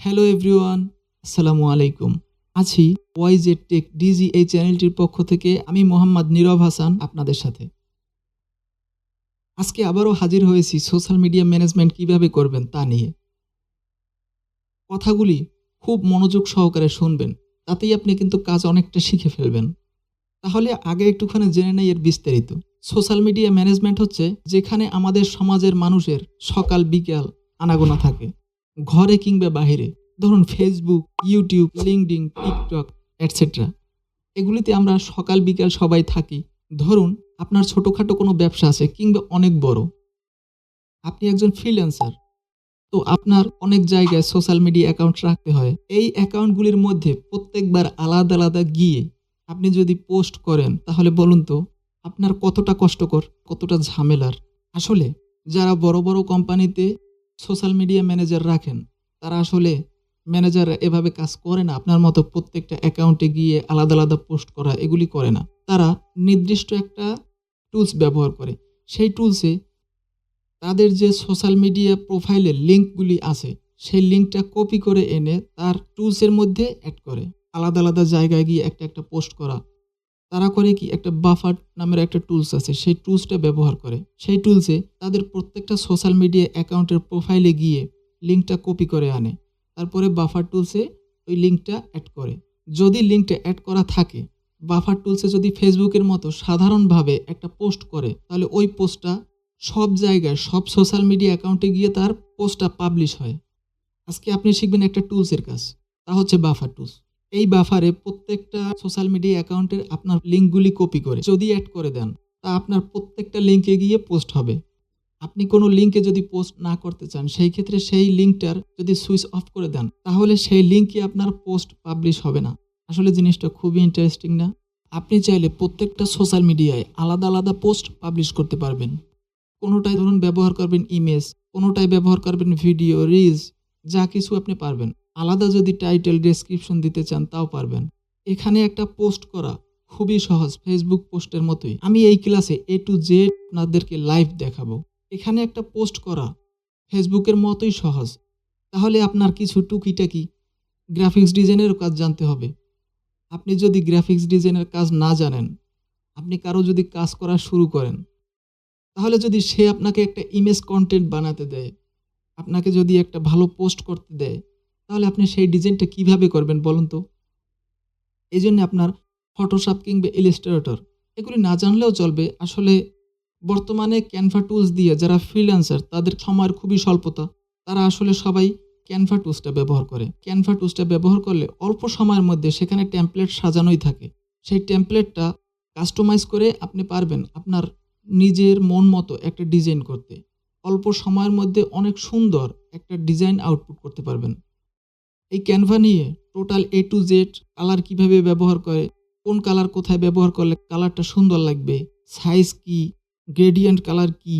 Hello everyone, আসসালামু আলাইকুম। আছি ওয়াইজেড টেক ডিজি এই চ্যানেলটির পক্ষ থেকে আমি মোহাম্মদ নীরব হাসান আপনাদের সাথে। আজকে আবারও হাজির হয়েছি সোশ্যাল মিডিয়া ম্যানেজমেন্ট কীভাবে করবেন তা নিয়ে। কথাগুলি খুব মনোযোগ সহকারে শুনবেন, তাতেই আপনি কিন্তু কাজ অনেকটা শিখে ফেলবেন। তাহলে আগে একটুখানি জেনে নেই এর বিস্তারিত। সোশ্যাল মিডিয়া ম্যানেজমেন্ট হচ্ছে যেখানে আমাদের সমাজের মানুষের সকাল, বিকাল আনাগোনা থাকে। ঘরে কিংবা বাহিরে। ধরুন Facebook YouTube LinkedIn TikTok etcetera এগুলিতে আমরা সকাল, বিকাল সবাই থাকি। ধরুন আপনার ছোটোখাটো কোনো ব্যবসা আছে কিংবা অনেক বড়। আপনি একজন ফ্রিল্যান্সার তো আপনার অনেক জায়গায় সোশ্যাল মিডিয়া অ্যাকাউন্ট রাখতে হয়। এই অ্যাকাউন্টগুলির মধ্যে প্রত্যেকবার আলাদা আলাদা গিয়ে আপনি যদি পোস্ট করেন, তাহলে বলুন তো আপনার কতটা কষ্টকর, কতটা ঝামেলার। আসলে যারা বড় বড় কোম্পানিতে সোশ্যাল মিডিয়া ম্যানেজার রাখেন, তারা আসলে ম্যানেজার এভাবে কাজ করে না। আপনার মতো প্রত্যেকটা অ্যাকাউন্টে গিয়ে আলাদা আলাদা পোস্ট করা, এগুলি করে না। তারা নির্দিষ্ট একটা টুলস ব্যবহার করে। সেই টুলসে তাদের যে সোশ্যাল মিডিয়া প্রোফাইলের লিঙ্কগুলি আছে, সেই লিঙ্কটা কপি করে এনে তার টুলসের মধ্যে অ্যাড করে। আলাদা আলাদা জায়গায় গিয়ে একটা একটা পোস্ট করা তারা করে কি একটা বাফার নামের একটা টুলস আছে, সেই টুলসটা ব্যবহার করে। সেই টুলসে তাদের প্রত্যেকটা সোশ্যাল মিডিয়া অ্যাকাউন্টের প্রোফাইলে গিয়ে লিঙ্কটা কপি করে আনে। তারপরে বাফার টুলসে ওই লিঙ্কটা অ্যাড করে। যদি লিঙ্কটা অ্যাড করা থাকে, বাফার টুলসে যদি ফেসবুকের মতো সাধারণভাবে একটা পোস্ট করে, তাহলে ওই পোস্টটা সব জায়গায়, সব সোশ্যাল মিডিয়া অ্যাকাউন্টে গিয়ে তার পোস্টটা পাবলিশ হয়। আজকে আপনি শিখবেন একটা টুলসের কাজ, তা হচ্ছে বাফার টুলস এই বাফারে প্রত্যেকটা সোশ্যাল মিডিয়া অ্যাকাউন্টের আপনার লিঙ্কগুলি কপি করে যদি অ্যাড করে দেন, তা আপনার প্রত্যেকটা লিঙ্কে গিয়ে পোস্ট হবে। আপনি কোনো লিঙ্কে যদি পোস্ট না করতে চান, সেই ক্ষেত্রে সেই লিঙ্কটার যদি সুইচ অফ করে দেন, তাহলে সেই লিঙ্কে আপনার পোস্ট পাবলিশ হবে না। আসলে জিনিসটা খুবই ইন্টারেস্টিং না? আপনি চাইলে প্রত্যেকটা সোশ্যাল মিডিয়ায় আলাদা আলাদা পোস্ট পাবলিশ করতে পারবেন। কোনোটায় ধরুন ব্যবহার করবেন ইমেজ কোনোটায় ব্যবহার করবেন ভিডিও রিলস যা কিছু আপনি পারবেন। আলাদা যদি টাইটেল ডেসক্রিপশন দিতে চান, তাও পারবেন। এখানে একটা পোস্ট করা, খুবই সহজ ফেসবুক পোস্টের মতোই। আমি এই ক্লাসে এ টু জেড আপনাদেরকে লাইভ দেখাবো। এখানে একটা পোস্ট করা ফেসবুকের মতোই সহজ। তাহলে আপনার কিছু টুকিটাকি গ্রাফিক্স ডিজাইনেরও কাজ জানতে হবে। আপনি যদি গ্রাফিক্স ডিজাইনের কাজ না জানেন, আপনি কারও যদি কাজ করা শুরু করেন, তাহলে যদি সে আপনাকে একটা ইমেজ কন্টেন্ট বানাতে দেয়, আপনাকে যদি একটা ভালো পোস্ট করতে দেয় তাহলে আপনি সেই ডিজাইনটা কীভাবে করবেন বলুন তো? এই জন্য আপনার ফটোশপ কিংবা ইলিস্ট্রেটর এগুলি না জানলেও চলবে। আসলে বর্তমানে ক্যানভা টুলস দিয়ে যারা ফ্রিল্যান্সার তাদের সময়ের খুবই স্বল্পতা। তারা আসলে সবাই ক্যানভা টুলসটা ব্যবহার করে। ক্যানভা টুলসটা ব্যবহার করলে অল্প সময়ের মধ্যে সেখানে টেমপ্লেট সাজানোই থাকে। সেই টেমপ্লেটটা কাস্টমাইজ করে আপনি পারবেন আপনার নিজের মন মতো একটা ডিজাইন করতে। অল্প সময়ের মধ্যে অনেক সুন্দর একটা ডিজাইন আউটপুট করতে পারবেন। এই ক্যানভা নিয়ে total A to Z colour কীভাবে ব্যবহার করে, কোন কালার কোথায় ব্যবহার করলে কালারটা সুন্দর লাগবে সাইজ কি গ্রেডিয়েন্ট কালার কি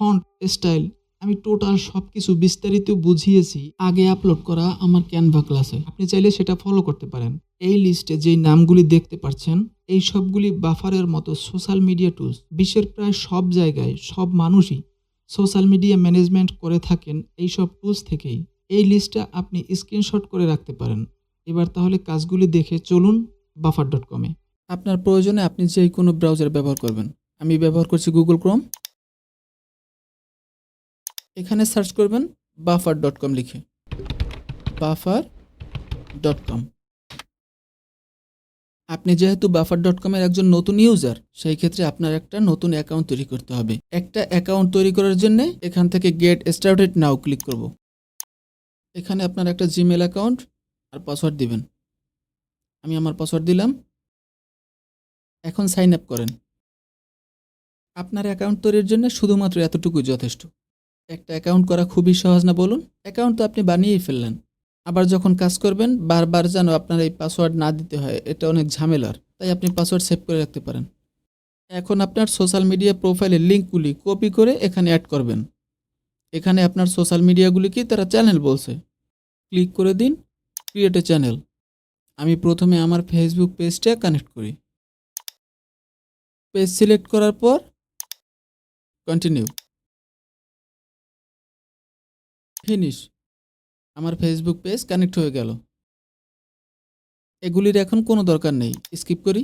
ফন্ট স্টাইল আমি টোটাল সব কিছু বিস্তারিত বুঝিয়েছি আগে আপলোড করা আমার ক্যানভা ক্লাসে আপনি চাইলে সেটা ফলো করতে পারেন। এই লিস্টে যেই নামগুলি দেখতে পাচ্ছেন, এই সবগুলি বাফারের মতো সোশ্যাল মিডিয়া টুলস বিশ্বের প্রায় সব জায়গায় সব মানুষই সোশ্যাল মিডিয়া ম্যানেজমেন্ট করে থাকেন এই সব টুলস থেকেই। এই লিস্টটা আপনি স্ক্রিনশট করে রাখতে পারেন। এবার তাহলে কাজগুলি দেখে চলুন বাফার ডট কমে আপনার প্রয়োজনে আপনি যে কোনো ব্রাউজার ব্যবহার করবেন। আমি ব্যবহার করছি গুগল ক্রোম এখানে সার্চ করবেন বাফার ডট কম লিখে। বাফার ডট কম আপনি যেহেতু বাফার ডট কমের একজন নতুন ইউজার সেই ক্ষেত্রে আপনার একটা নতুন অ্যাকাউন্ট তৈরি করতে হবে। একটা অ্যাকাউন্ট তৈরি করার জন্য এখান থেকে গেট স্টার্টেড নাও ক্লিক করব। এখানে আপনার একটা জিমেল অ্যাকাউন্ট আর পাসওয়ার্ড দিবেন। আমি আমার পাসওয়ার্ড দিলাম। এখন সাইন আপ করেন। আপনার অ্যাকাউন্ট তৈরির জন্য শুধুমাত্র এতটুকুই যথেষ্ট। একটা অ্যাকাউন্ট করা খুবই সহজ না, বলুন। অ্যাকাউন্ট তো আপনি বানিয়েই ফেললেন। আবার যখন কাজ করবেন, বারবার যেন আপনার এই পাসওয়ার্ড না দিতে হয়, এটা অনেক ঝামেলার। তাই আপনি পাসওয়ার্ড সেভ করে রাখতে পারেন। এখন আপনার সোশ্যাল মিডিয়া প্রোফাইলের লিঙ্কগুলি কপি করে এখানে অ্যাড করবেন। এখানে আপনার সোশ্যাল মিডিয়াগুলিকে তারা চ্যানেল বলছে। ক্লিক করে দিন ক্রিয়েট এ চ্যানেল আমি প্রথমে আমার ফেসবুক পেজটা কানেক্ট করি। পেজ সিলেক্ট করার পর কন্টিনিউ ফিনিশ আমার ফেসবুক পেজ কানেক্ট হয়ে গেল। এগুলির এখন কোনো দরকার নেই। স্কিপ করি।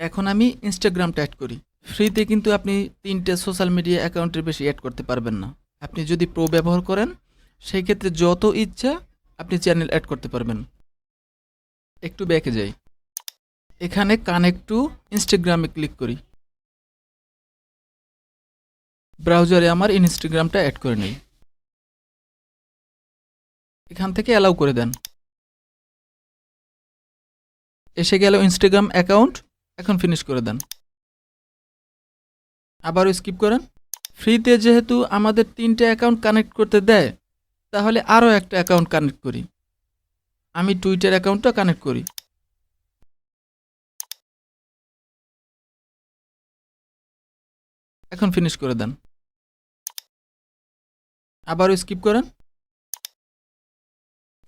এখন আমি ইনস্টাগ্রামটা অ্যাড করি। ফ্রিতে কিন্তু আপনি তিনটে সোশ্যাল মিডিয়া অ্যাকাউন্টের বেশি অ্যাড করতে পারবেন না। আপনি যদি প্রো ব্যবহার করেন, সেই ক্ষেত্রে যত ইচ্ছা আপনি চ্যানেল অ্যাড করতে পারবেন। একটু ব্যাকে যাই। এখানে কানেক্ট টু ইনস্টাগ্রামে ক্লিক করি। ব্রাউজারে আমার ইনস্টাগ্রামটা অ্যাড করে নেই। এখান থেকে অ্যালাউ করে দেন। এসে গেল ইনস্টাগ্রাম অ্যাকাউন্ট এখন ফিনিশ করে দেন। আবারও স্কিপ করেন। ফ্রিতে যেহেতু আমাদের তিনটে অ্যাকাউন্ট কানেক্ট করতে দেয় তাহলে আরও একটা অ্যাকাউন্ট কানেক্ট করি। আমি টুইটার অ্যাকাউন্টটা কানেক্ট করি। এখন ফিনিশ করে দেন। আবারও স্কিপ করেন।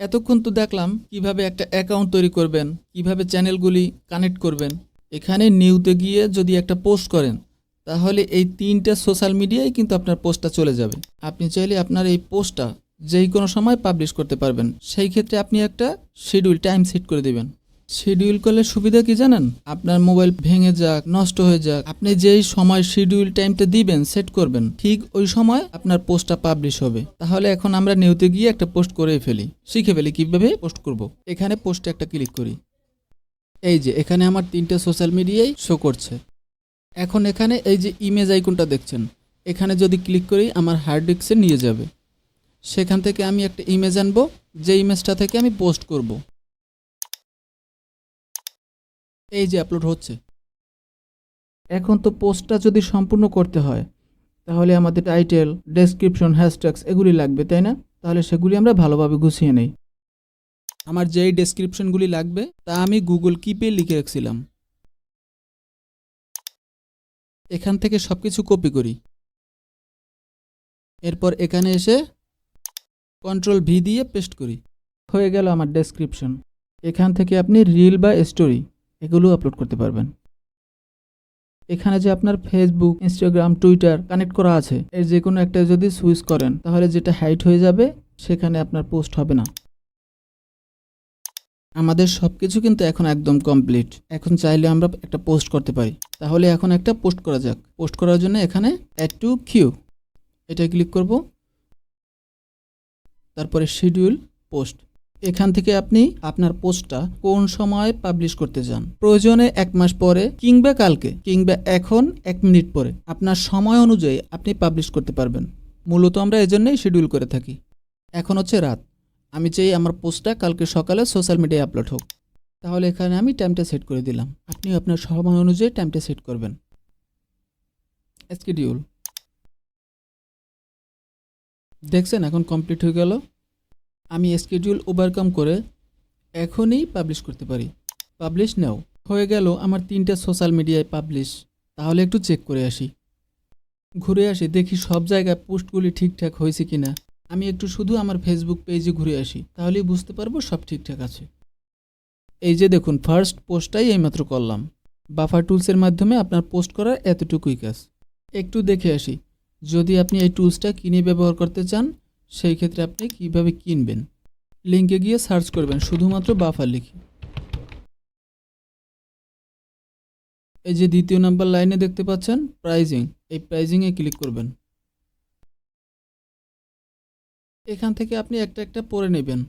এতক্ষণ তো দেখলাম কীভাবে একটা অ্যাকাউন্ট তৈরি করবেন, কীভাবে চ্যানেলগুলি কানেক্ট করবেন। এখানে নিউতে গিয়ে যদি একটা পোস্ট করেন, তাহলে এই তিনটা সোশ্যাল মিডিয়ায় কিন্তু আপনার পোস্টটা চলে যাবে। আপনি চাইলে আপনার এই পোস্টটা যেই কোনো সময় পাবলিশ করতে পারবেন। সেই ক্ষেত্রে আপনি একটা শিডিউল টাইম সেট করে দিবেন। শিডিউল করলে সুবিধা কি জানেন? আপনার মোবাইল ভেঙে যাক, নষ্ট হয়ে যাক। আপনি যেই সময় শিডিউল টাইমটা দিবেন সেট করবেন, ঠিক ওই সময় আপনার পোস্টটা পাবলিশ হবে। তাহলে এখন আমরা নিউতে গিয়ে একটা পোস্ট করেই ফেলি। শিখে ফেলি কীভাবে পোস্ট করব। এখানে পোস্টে একটা ক্লিক করি। এই যে, এখানে আমার তিনটে সোশ্যাল মিডিয়াই শো করছে। এখন এখানে এই যে ইমেজ আইকনটা দেখছেন, এখানে যদি ক্লিক করি, আমার হার্ড ডিস্কে নিয়ে যাবে। সেখান থেকে আমি একটা ইমেজ আনব, যে ইমেজটা থেকে আমি পোস্ট করব। এই যে আপলোড হচ্ছে। এখন তো পোস্টটা যদি সম্পূর্ণ করতে হয়, তাহলে আমাদের টাইটেল ডেসক্রিপশন হ্যাশট্যাগস এগুলি লাগবে, তাই না? তাহলে সেগুলি আমরা ভালোভাবে গুছিয়ে নেই। আমার যেই ডেসক্রিপশনগুলি লাগবে, তা আমি গুগল কিপে লিখে রাখছিলাম। এখান থেকে সব কিছু কপি করি। এরপর এখানে এসে কন্ট্রোল ভি দিয়ে পেস্ট করি। হয়ে গেল আমার ডেসক্রিপশন এখান থেকে আপনি রিল বা স্টোরি এগুলো আপলোড করতে পারবেন। এখানে যে আপনার ফেসবুক ইনস্টাগ্রাম টুইটার কানেক্ট করা আছে, এর যে কোনো একটা যদি সুইচ করেন, তাহলে যেটা হাইট হয়ে যাবে, সেখানে আপনার পোস্ট হবে না। আমাদের সব কিছু কিন্তু এখন একদম কমপ্লিট এখন চাইলে আমরা একটা পোস্ট করতে পারি। তাহলে এখন একটা পোস্ট করা যাক। পোস্ট করার জন্য এখানে অ্যাড টু কিউ এটা ক্লিক করব। তারপরে শিডিউল পোস্ট এখান থেকে আপনি আপনার পোস্টটা কোন সময় পাবলিশ করতে চান প্রয়োজনে এক মাস পরে কিংবা কালকে, কিংবা এখন এক মিনিট পরে। আপনার সময় অনুযায়ী আপনি পাবলিশ করতে পারবেন। মূলত আমরা এজন্যই শিডিউল করে থাকি। এখন হচ্ছে রাত। আমি চাই আমার পোস্টটা কালকে সকালে সোশ্যাল মিডিয়ায় আপলোড হোক। তাহলে এখানে আমি টাইমটা সেট করে দিলাম। আপনি আপনার সময় অনুযায়ী টাইমটা সেট করবেন। স্কেডিউল দেখছেন, এখন কমপ্লিট হয়ে গেল। আমি স্কেডিউল ওভারকাম করে এখনই পাবলিশ করতে পারি। Publish now. হয়ে গেল আমার তিনটা সোশ্যাল মিডিয়ায় পাবলিশ তাহলে একটু চেক করে আসি। ঘুরে আসি, দেখি সব জায়গায় পোস্টগুলি ঠিকঠাক হয়েছে কি না আমি একটু শুধু আমার ফেসবুক পেজে ঘুরে আসি, তাহলেই বুঝতে পারব সব ঠিকঠাক আছে। এই যে দেখুন ফার্স্ট পোস্টটাই এইমাত্র করলাম। বাফার টুলসের মাধ্যমে আপনার পোস্ট করার এতটুকুই কাজ। একটু দেখে আসি। যদি আপনি এই টুলসটা কিনে ব্যবহার করতে চান, সেই ক্ষেত্রে আপনি কীভাবে কিনবেন? লিঙ্কে গিয়ে সার্চ করবেন, শুধুমাত্র বাফার লিখে। এই যে দ্বিতীয় নাম্বার লাইনে দেখতে পাচ্ছেন প্রাইজিং এই প্রাইজিংয়ে ক্লিক করবেন। এখান থেকে আপনি একটা একটা পরে নেবেন।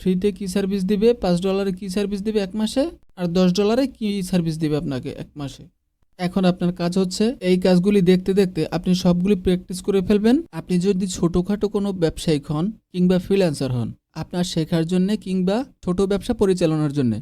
ফ্রিতে কী সার্ভিস দিবে? পাঁচ ডলারে কী সার্ভিস দিবে এক মাসে? আর দশ ডলারে কী সার্ভিস দিবে আপনাকে এক মাসে? এখন আপনার কাজ হচ্ছে এই কাজগুলি দেখতে দেখতে আপনি সবগুলি প্র্যাকটিস করে ফেলবেন। আপনি যদি ছোটোখাটো কোনো ব্যবসায়িক হন কিংবা ফ্রিল্যান্সার হন, আপনার শেখার জন্যে কিংবা ছোট ব্যবসা পরিচালনার জন্যে।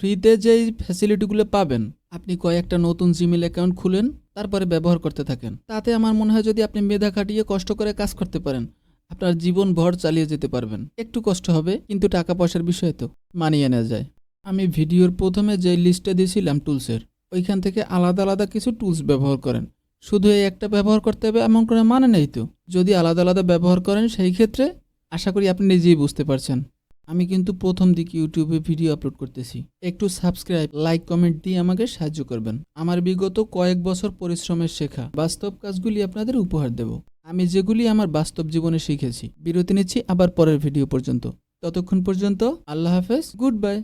ফ্রিতে যেই ফ্যাসিলিটিগুলো পাবেন, আপনি কয়েকটা নতুন জিমেল অ্যাকাউন্ট খুলেন, তারপরে ব্যবহার করতে থাকেন। তাতে আমার মনে হয় যদি আপনি মেধা খাটিয়ে কষ্ট করে কাজ করতে পারেন, আপনার জীবন ভর চালিয়ে যেতে পারবেন। একটু কষ্ট হবে, কিন্তু টাকা পয়সার বিষয় তো মানিয়ে নেওয়া যায়। আমি ভিডিওর প্রথমে যে লিস্টটা দিয়েছিলাম টুলসের ওইখান থেকে আলাদা আলাদা কিছু টুলস ব্যবহার করেন। শুধু এই একটা ব্যবহার করতে হবে, এমন করে মানে নেই তো। যদি আলাদা আলাদা ব্যবহার করেন, সেই ক্ষেত্রে আশা করি আপনি নিজেই বুঝতে পারছেন। আমি কিন্তু প্রথম দিকে ইউটিউবে ভিডিও আপলোড করতেছি। একটু সাবস্ক্রাইব লাইক কমেন্ট দিয়ে আমাকে সাহায্য করবেন। আমার বিগত কয়েক বছর পরিশ্রমের শেখা বাস্তব কাজগুলি আপনাদের উপহার দেব। আমি যেগুলি আমার বাস্তব জীবনে শিখেছি। বিরতি নিচ্ছি আবার পরের ভিডিও পর্যন্ত। ততক্ষণ পর্যন্ত আল্লাহ হাফেজ গুড বাই